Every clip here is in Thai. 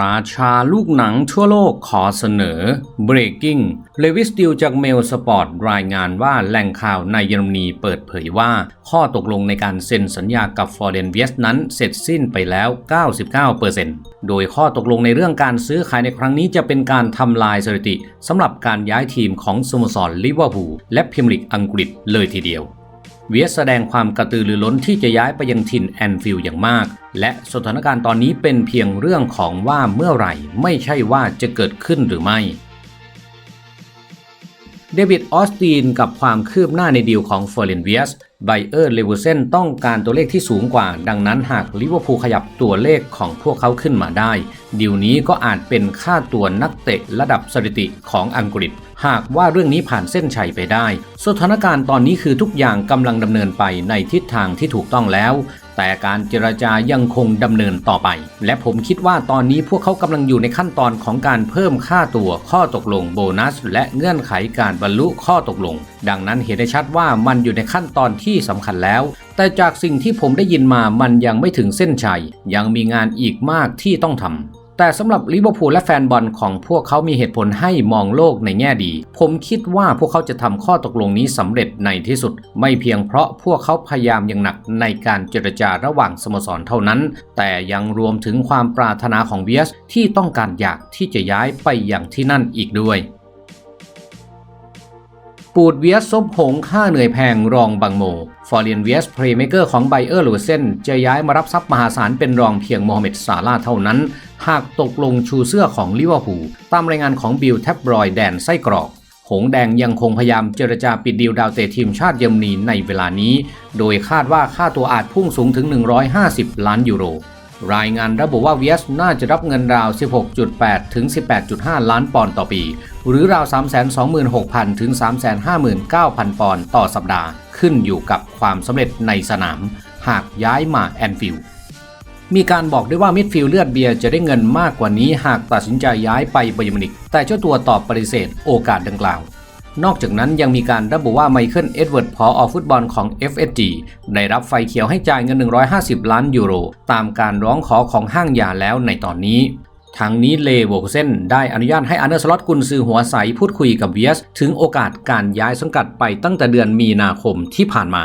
ราชาลูกหนังทั่วโลกขอเสนอ Breaking เลวิสติลจากเมลสปอร์ตรายงานว่าแหล่งข่าวในเยอรมนีเปิดเผยว่า ข้อตกลงในการเซ็นสัญญากับฟอร์เรนเวียสนั้นเสร็จสิ้นไปแล้ว 99%โดยข้อตกลงในเรื่องการซื้อขายในครั้งนี้จะเป็นการทำลายสถิติสำหรับการย้ายทีมของสโมสรลิเวอร์พูลและพรีเมียร์ลีกอังกฤษเลยทีเดียว เวียสแสดงความกระตือรือร้นที่จะย้ายไปยังถิ่นแอนฟิลด์อย่างมาก และสถานการณ์ตอนนี้เป็นเพียงเรื่องของว่าเมื่อไหร่ไม่ใช่ว่าจะเกิดขึ้นหรือไม่เดวิดออสตินกับความคืบหน้าในดีลของเฟอร์เรนเวียส ไบเออร์เลเวเซนต้องการตัวเลขที่สูงกว่า ดังนั้นหากลิเวอร์พูลขยับตัวเลขของพวกเขาขึ้นมาได้ ดีลนี้ก็อาจเป็นค่าตัวนักเตะระดับสถิติของอังกฤษ หากว่าเรื่องนี้ผ่านเส้นชัยไปได้ สถานการณ์ตอนนี้คือทุกอย่างกำลังดำเนินไปในทิศทางที่ถูกต้องแล้ว แต่การเจรจายังคงดำเนินต่อไป และผมคิดว่าตอนนี้พวกเขากำลังอยู่ในขั้นตอนของการเพิ่มค่าตัวข้อตกลงโบนัส และเงื่อนไขการบรรลุข้อตกลง ดังนั้นเห็นได้ชัดว่ามันอยู่ในขั้นตอนที่สำคัญแล้วแต่จากสิ่งที่ผมได้ยินมามันยังไม่ถึงเส้นชัย ยังมีงานอีกมากที่ต้องทำ แต่สำหรับลิเวอร์พูลและแฟนบอลของพวกเขามีเหตุผลให้มองโลกในแง่ดี ผมคิดว่าพวกเขาจะทำข้อตกลงนี้สำเร็จในที่สุด ไม่เพียงเพราะพวกเขาพยายามอย่างหนักในการเจรจาระหว่างสโมสรเท่านั้น แต่ยังรวมถึงความปรารถนาของเวียสที่ต้องการอยากที่จะย้ายไปอย่างที่นั่นอีกด้วย ปูดเวียสซบหงค่าเหนื่อยแพงรองบังโม ฟอร์เรียนเวียสเพลย์เมเกอร์ของไบเออร์ลูเซนจะย้ายมารับทรัพย์มหาศาลเป็นรองเพียงโมฮัมเหม็ดซาลาห์เท่านั้น หากตกลงชูเสื้อของลิเวอร์พูลตามรายงานของบิลแท็บรอยแดนไส้กรอก หงแดงยังคงพยายามเจรจาปิดดีลดาวเตะทีมชาติเยอรมนีในเวลานี้ โดยคาดว่าค่าตัวอาจพุ่งสูงถึง 150 ล้านยูโร รายงานระบุว่าเวียสน่าจะรับเงินราว 16.8 ถึง 18.5 ล้านปอนด์ต่อปี หรือราว 326,000 ถึง 359,000 ปอนด์ต่อสัปดาห์ ขึ้นอยู่กับความสำเร็จในสนาม หากย้ายมาแอนฟิลด์มีการบอกด้วยว่ามิดฟิลด์เลือดเบียร์จะได้เงินมากกว่านี้หากตัดสินใจย้ายไปไบเยอร์มินิกแต่เจ้าตัวตอบปฏิเสธโอกาสดังกล่าว นอกจากนั้นยังมีการระบุว่าไมเคิลเอ็ดเวิร์ดพออฟุตบอลของ FSG ได้รับไฟเขียวให้จ่ายเงิน 150 ล้านยูโร ตามการร้องขอของห้างยาแล้วในตอนนี้ทั้งนี้เลโวเซนได้อนุญาตให้อันเดอร์สล็อตกุนซือหัวใสพูดคุยกับเวียส ถึงโอกาสการย้ายสังกัดไปตั้งแต่เดือนมีนาคมที่ผ่านมา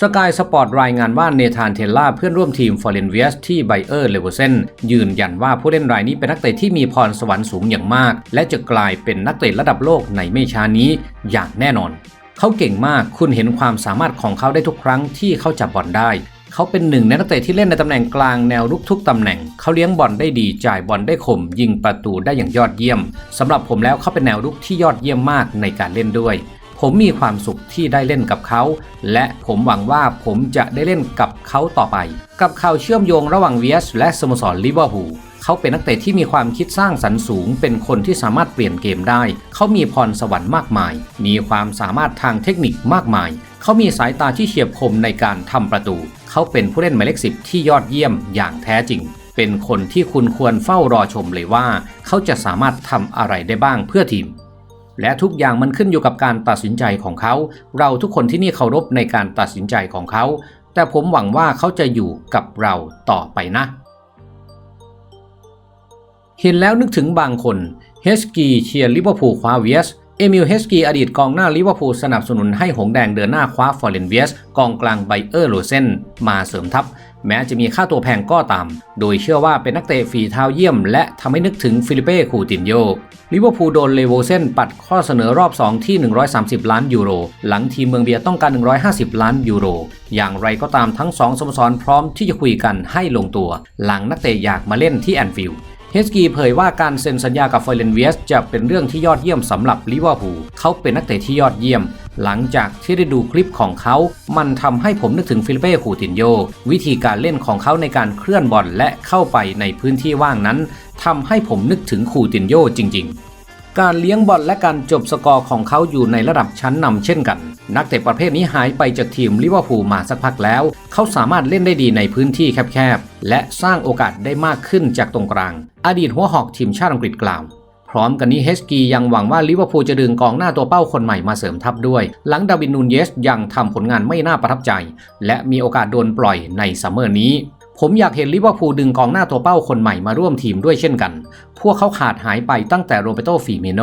สกายสปอร์ตรายงานว่าเนธานเทลล่าเพื่อนร่วมทีมฟอร์เรนเวียสที่ไบเออร์เลเวอเซนยืนยันว่าผู้เล่นรายนี้เป็นนักเตะที่มีพรสวรรค์สูงอย่างมาก และจะกลายเป็นนักเตะระดับโลกในไม่ช้านี้อย่างแน่นอน เขาเก่งมากคุณเห็นความสามารถของเขาได้ทุกครั้งที่เขาจับบอลได้ เขาเป็นหนึ่งในนักเตะที่เล่นในตำแหน่งกลางแนวรุกทุกตำแหน่ง เขาเลี้ยงบอลได้ดีจ่ายบอลได้คมยิงประตูได้อย่างยอดเยี่ยมสำหรับผมแล้วเขาเป็นแนวรุกที่ยอดเยี่ยมมากในการเล่นด้วย ผมมีความสุขที่ได้เล่นกับเขา และผมหวังว่าผมจะได้เล่นกับเขาต่อไป กับข่าวเชื่อมโยงระหว่างเวียสและสโมสรลิเวอร์พูลเขาเป็นนักเตะที่มีความคิดสร้างสรรค์สูง เป็นคนที่สามารถเปลี่ยนเกมได้ เขามีพรสวรรค์มากมาย มีความสามารถทางเทคนิคมากมาย เขามีสายตาที่เฉียบคมในการทำประตู เขาเป็นผู้เล่นหมายเลขสิบที่ยอดเยี่ยมอย่างแท้จริงเป็นคนที่คุณควรเฝ้ารอชมเลยว่า เขาจะสามารถทำอะไรได้บ้างเพื่อทีม และทุกอย่างมันขึ้นอยู่กับการตัดสินใจของเขา เราทุกคนที่นี่เคารพในการตัดสินใจของเขา แต่ผมหวังว่าเขาจะอยู่กับเราต่อไปนะ เห็นแล้วนึกถึงบางคน เฮสกีเชียร์ลิเวอร์พูลคว้าเวียสเอมิลเฮสกีอดีตกองหน้าลิเวอร์พูลสนับสนุนให้หงแดงเดินหน้าคว้าฟอร์เรนเวียสกองกลางไบเออร์โรเซนมาเสริมทัพ แม้จะมีค่าตัวแพงก็ตาม โดยเชื่อว่าเป็นนักเตะฝีเท้าเยี่ยม และทำให้นึกถึงฟิลิเป้คูตินโยลิเวอร์พูลโดนเลโวเซนปัดข้อเสนอรอบ 2 ที่ 130 ล้านยูโร หลังทีมเมืองเบียร์ต้องการ 150 ล้านยูโร อย่างไรก็ตามทั้งสองสโมสรพร้อมที่จะคุยกันให้ลงตัว หลังนักเตะอยากมาเล่นที่แอนฟิลด์ ฮสกีเผยว่าการเซ็นสัญญากับเฟอร์เรนเวียสจะเป็นเรื่องที่ยอดเยี่ยมสำหรับลิเวอร์พูลเขาเป็นนักเตะที่ยอดเยี่ยม หลังจากที่ได้ดูคลิปของเขา มันทำให้ผมนึกถึงฟิลิเป้คูตินโย วิธีการเล่นของเขาในการเคลื่อนบอลและเข้าไปในพื้นที่ว่างนั้นทำให้ผมนึกถึงคูตินโยจริง ๆ การเลี้ยงบอลและการจบสกอร์ของเขาอยู่ในระดับชั้นนำเช่นกัน นักเตะประเภทนี้หายไปจากทีมลิเวอร์พูลมาสักพักแล้ว เขาสามารถเล่นได้ดีในพื้นที่แคบๆ และสร้างโอกาสได้มากขึ้นจากตรงกลาง อดีตหัวหอกทีมชาติอังกฤษกล่าว พร้อมกันนี้เฮสกียังหวังว่าลิเวอร์พูลจะดึงกองหน้าตัวเป้าคนใหม่มาเสริมทัพด้วย หลังดาวินนูนเยสยังทำผลงานไม่น่าประทับใจ และมีโอกาสโดนปล่อยในซัมเมอร์นี้ ผมอยากเห็นลิเวอร์พูลดึงกองหน้าตัวเป้าคนใหม่มาร่วมทีมด้วยเช่นกัน พวกเขาขาดหายไปตั้งแต่โรเบโตฟีเมโน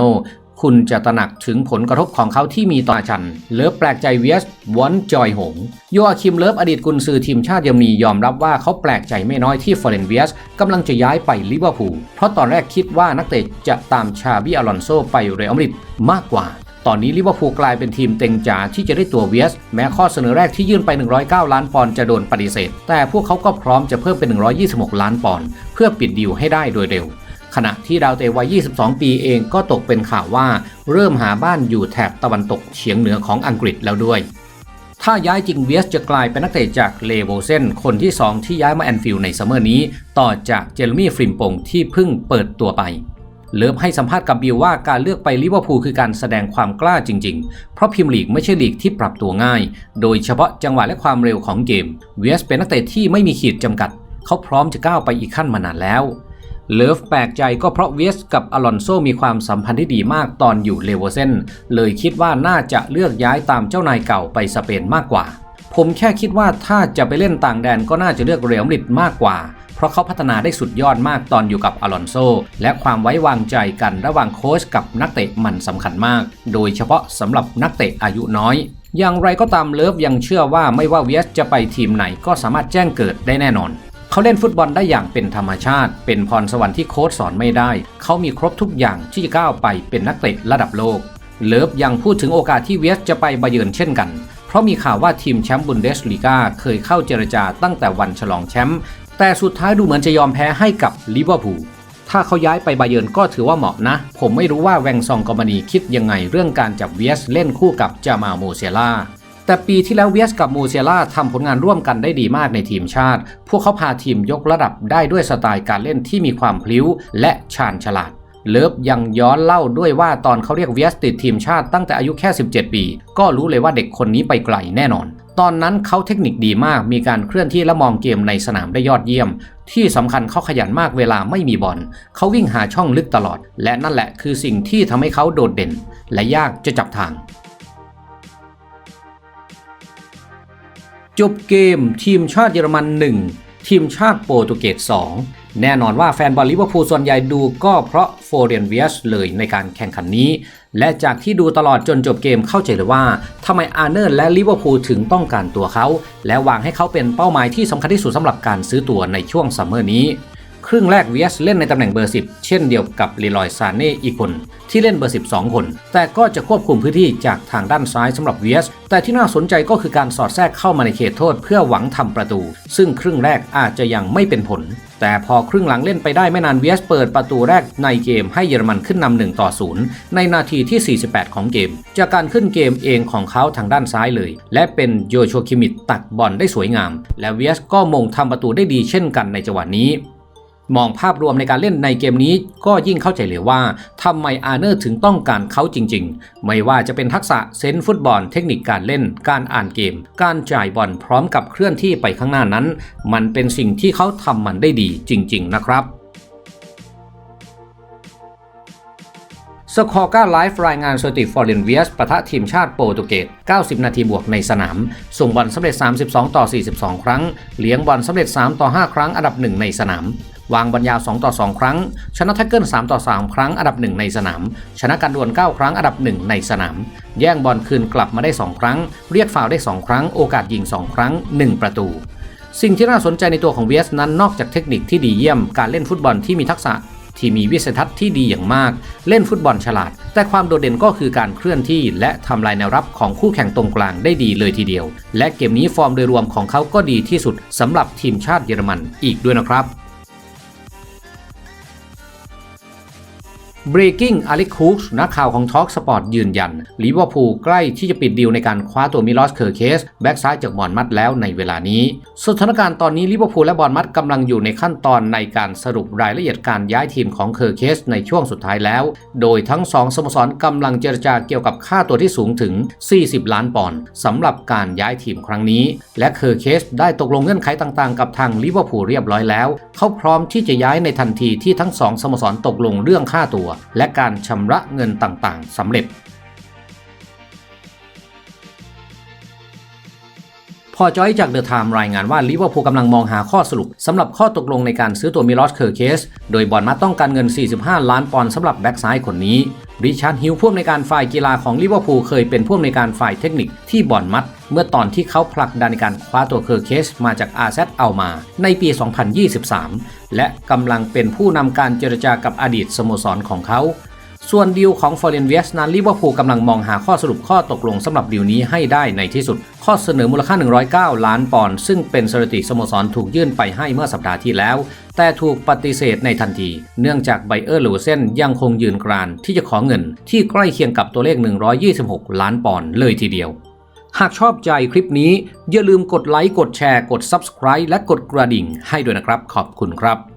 คุณจะตระหนักถึงผลกระทบของเขาที่มีต่อชัน เลิฟแปลกใจเวียสวอนจอยหง โยอาคิมเลิฟอดีตกุนซือทีมชาติเยอรมนียอมรับว่าเขาแปลกใจไม่น้อยที่ฟอเรนเวียสกำลังจะย้ายไปลิเวอร์พูล เพราะตอนแรกคิดว่านักเตะจะตามชาบิอลอนโซไปเรอัลมาดริดมากกว่า ตอนนี้ลิเวอร์พูลกลายเป็นทีมเต็งจ๋าที่จะได้ตัวเวียส แม้ข้อเสนอแรกที่ยื่นไป 109 ล้านปอนด์จะโดนปฏิเสธ แต่พวกเขาก็พร้อมจะเพิ่มเป็น 126 ล้านปอนด์เพื่อปิดดีลให้ได้โดยเร็ว ขณะที่ดาวเตะวัย 22 ปีเองก็ตกเป็นข่าวว่า เริ่มหาบ้านอยู่แถบตะวันตกเฉียงเหนือของอังกฤษแล้วด้วย ถ้าย้ายจริงเวียสจะกลายเป็นนักเตะจากเลโวเซนคนที่ 2 ที่ย้ายมาแอนฟิลด์ในซัมเมอร์นี้ ต่อจากเจอร์มี่ฟริมปงที่เพิ่งเปิดตัวไป เลิฟให้สัมภาษณ์กับบิลว่าการเลือกไปลิเวอร์พูลคือการแสดงความกล้าจริง ๆ เพราะพิมลีกไม่ใช่ลีกที่ปรับตัวง่าย โดยเฉพาะจังหวะและความเร็วของเกมเวสเป็นนักเตะที่ไม่มีขีดจำกัด เขาพร้อมจะก้าวไปอีกขั้นมานานแล้วเลิฟแปลกใจก็เพราะเวสกับอลอนโซมีความสัมพันธ์ที่ดีมากตอนอยู่เลโวอเซนเลยคิดว่าน่าจะเลือกย้ายตามเจ้านายเก่าไปสเปนมากกว่า ผมแค่คิดว่าถ้าจะไปเล่นต่างแดนก็น่าจะเลือกเรอัลมาดริดมากกว่า ราะเขาพัฒนาได้สุดยอดมากตอนอยู่กับอลอนโซ และความไว้วางใจกันระหว่างโค้ชกับนักเตะมันสำคัญมาก โดยเฉพาะสำหรับนักเตะอายุน้อยอย่างไรก็ตามเลิฟยังเชื่อว่าไม่ว่าเวียสจะไปทีมไหนก็สามารถแจ้งเกิดได้แน่นอน เขาเล่นฟุตบอลได้อย่างเป็นธรรมชาติ เป็นพรสวรรค์ที่โค้ชสอนไม่ได้ เขามีครบทุกอย่างที่จะก้าวไปเป็นนักเตะระดับโลก เลิฟยังพูดถึงโอกาสที่เวียสจะไปบาเยิร์นเช่นกัน เพราะมีข่าวว่าทีมแชมป์บุนเดสลีกาเคยเข้าเจรจาตั้งแต่วันฉลองแชมป์ แต่สุดท้ายดูเหมือนจะยอมแพ้ให้กับลิเวอร์พูลถ้าเขาย้ายไปบาเยิร์นก็ถือว่าเหมาะนะ ผมไม่รู้ว่าแวงซองกอมานีคิดยังไงเรื่องการจับเวียสเล่นคู่กับจามาโมเซล่าแต่ปีที่แล้วเวียสกับมูเซล่าทำผลงานร่วมกันได้ดีมากในทีมชาติ พวกเขาพาทีมยกระดับได้ด้วยสไตล์การเล่นที่มีความพลิ้วและชาญฉลาด เลิฟยังย้อนเล่าด้วยว่าตอนเขาเรียกเวียสติดทีมชาติตั้งแต่อายุแค่ 17 ปี ก็รู้เลยว่าเด็กคนนี้ไปไกลแน่นอน ตอนนั้นเขาเทคนิคดีมาก มีการเคลื่อนที่และมองเกมในสนามได้ยอดเยี่ยม ที่สำคัญเขาขยันมากเวลาไม่มีบอลเขาวิ่งหาช่องลึกตลอด และนั่นแหละคือสิ่งที่ทำให้เขาโดดเด่น และยากจะจับทางจบเกมทีมชาติเยอรมัน 1 ทีมชาติโปรตุเกส2 แน่นอนว่าแฟนบอลลิเวอร์พูลส่วนใหญ่ดูก็เพราะโฟเรียนเวียสเลยในการแข่งขันนี้ และจากที่ดูตลอดจนจบเกมเข้าใจเลยว่าทำไมอาร์เนอร์และลิเวอร์พูลถึงต้องการตัวเขา และวางให้เขาเป็นเป้าหมายที่สำคัญที่สุดสำหรับการซื้อตัวในช่วงซัมเมอร์นี้ ครึ่งแรกเวียสเล่นในตำแหน่งเบอร์ 10 เช่นเดียวกับลีลอยซานเน่อีกคน ที่เล่นเบอร์ 12 คน แต่ก็จะควบคุมพื้นที่จากทางด้านซ้ายสำหรับเวียส แต่ที่น่าสนใจก็คือการสอดแทรกเข้ามาในเขตโทษเพื่อหวังทำประตู ซึ่งครึ่งแรกอาจจะยังไม่เป็นผล แต่พอครึ่งหลังเล่นไปได้ไม่นานเวียสเปิดประตูแรกในเกมให้เยอรมันขึ้นนำ1ต่อ0ในนาทีที่ 48 ของเกม จากการขึ้นเกมเองของเขาทางด้านซ้ายเลย และเป็นโยโชคิมิตตักบอลได้สวยงาม และเวียสก็มงทำประตูได้ดีเช่นกันในจังหวะนี้ มองภาพรวมในการเล่นในเกมนี้ก็ยิ่งเข้าใจเลยว่าทำไมอาร์เนอร์ถึงต้องการเขาจริงๆ ไม่ว่าจะเป็นทักษะเซนฟุตบอลเทคนิคการเล่น การอ่านเกม การจ่ายบอลพร้อมกับเคลื่อนที่ไปข้างหน้านั้น มันเป็นสิ่งที่เขาทำมันได้ดีจริง ๆ นะครับสคอร์ก้าไลฟ์รายงานสถิติฟอร์เรนเวียสปะทะทีมชาติโปรตุเกส 90 นาทีบวกในสนาม ส่งบอลสำเร็จ 32 ต่อ 42 ครั้ง เลี้ยงบอลสำเร็จ 3 ต่อ 5 ครั้งอันดับ 1 ในสนาม วางบอลยาว 2 ต่อ 2 ครั้ง ชนะแท็กเกิล3ต่อ 3 ครั้งอันดับ 1 ในสนาม ชนะการดวล 9 ครั้งอันดับ 1 ในสนาม แย่งบอลคืนกลับมาได้ 2 ครั้ง เรียกฟาวได้ 2 ครั้ง โอกาสยิง 2 ครั้ง 1 ประตู สิ่งที่น่าสนใจในตัวของเวสนั้นนอกจากเทคนิคที่ดีเยี่ยม การเล่นฟุตบอลที่มีทักษะที่มีวิสัยทัศน์ที่ดีอย่างมาก เล่นฟุตบอลฉลาด แต่ความโดดเด่นก็คือการเคลื่อนที่ และทำลายแนวรับของคู่แข่งตรงกลางได้ดีเลยทีเดียว และเกมนี้ฟอร์มโดยรวมของเขาก็ดีที่สุดสำหรับทีมชาติเยอรมันอีกด้วยนะครับ Breaking Alex Cooks นักข่าวของ Talk Sport ยืนยันลิเวอร์พูลใกล้ที่จะปิดดีลในการคว้าตัวมิลอสเคอร์เคสแบ็กซ้ายจากบอลมัดแล้วในเวลานี้ สถานการณ์ตอนนี้ลิเวอร์พูลและบอลมัดกำลังอยู่ในขั้นตอนในการสรุปรายละเอียดการย้ายทีมของเคอร์เคสในช่วงสุดท้ายแล้ว โดยทั้งสองสโมสรกำลังเจรจาเกี่ยวกับค่าตัวที่สูงถึง 40 ล้านปอนด์สำหรับการย้ายทีมครั้งนี้ และเคอร์เคสได้ตกลงเงื่อนไขต่างๆ กับทางลิเวอร์พูลเรียบร้อยแล้ว เขาพร้อมที่จะย้ายในทันทีที่ทั้งสองสโมสรตกลงเรื่องค่าตัวและการชำระเงินต่างๆสำเร็จ พอจอยจากเดอะไทม์รายงานว่าลิเวอร์พูลกำลังมองหาข้อสรุปสำหรับข้อตกลงในการซื้อตัวมิลอสเคอร์เคส โดยบอร์นมัดต้องการเงิน 45 ล้านปอนด์สำหรับแบ็กซ้ายคนนี้ริชาร์ดฮิลผู้อำนวยการฝ่ายกีฬาของลิเวอร์พูลเคยเป็นผู้อำนวยการฝ่ายเทคนิคที่บอร์นมัด เมื่อตอนที่เขาผลักดันในการคว้าตัวเคอร์เคสมาจากอาเซเอามา ในปี 2023 และกำลังเป็นผู้นำการเจรจากับอดีตสโมสรของเขา ส่วนดีลของฟอร์เรนเวสนั้นลิเวอร์พูลกำลังมองหาข้อสรุปข้อตกลงสำหรับดีลนี้ให้ได้ในที่สุด ข้อเสนอมูลค่า 109 ล้านปอนด์ซึ่งเป็นสถิติสโมสรถูกยื่นไปให้เมื่อสัปดาห์ที่แล้ว แต่ถูกปฏิเสธในทันที เนื่องจากไบเออร์ลูเซนยังคงยืนกรานที่จะขอเงินที่ใกล้เคียงกับตัวเลข 126 ล้านปอนด์เลยทีเดียวหากชอบใจคลิปนี้ อย่าลืมกดไลค์ กดแชร์ กด Subscribe และกดกระดิ่งให้ด้วยนะครับ ขอบคุณครับ